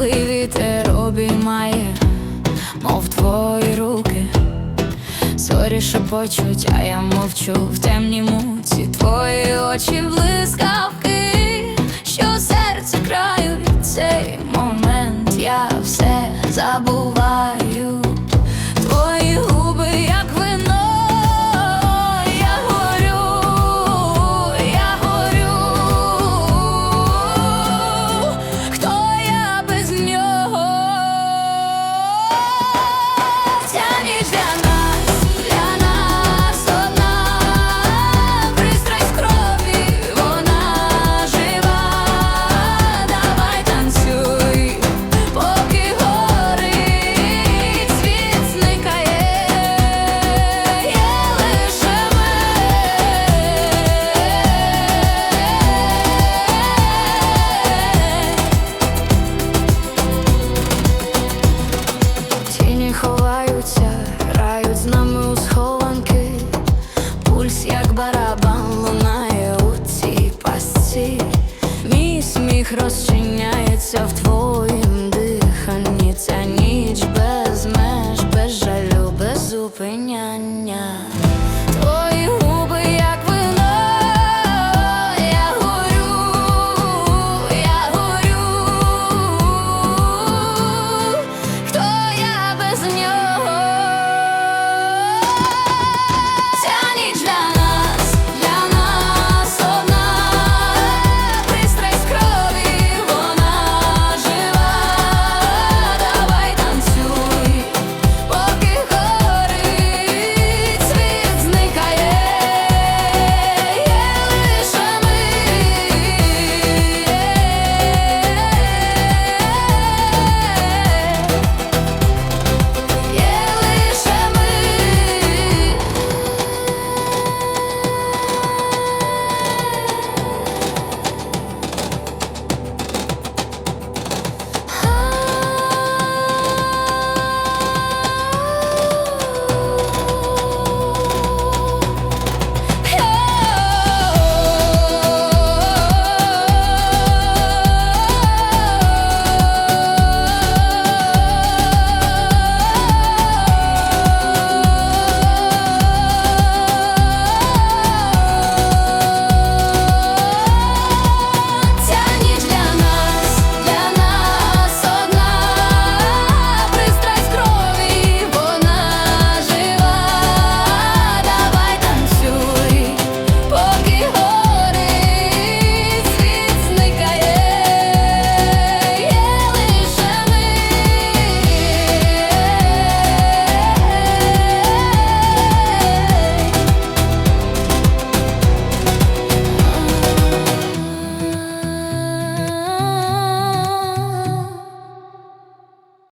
теплий вітер обіймає, мов твої руки. Сорі, шепочуть, а я мовчу в темній муці Твої очі блискавки, що серце краю цей момент я все забуваю. Пульс, як барабан, лунає у цій пасці, Мій сміх розчиняється в твоїм диханні. Ця ніч без меж, без жалю, без зупиняння.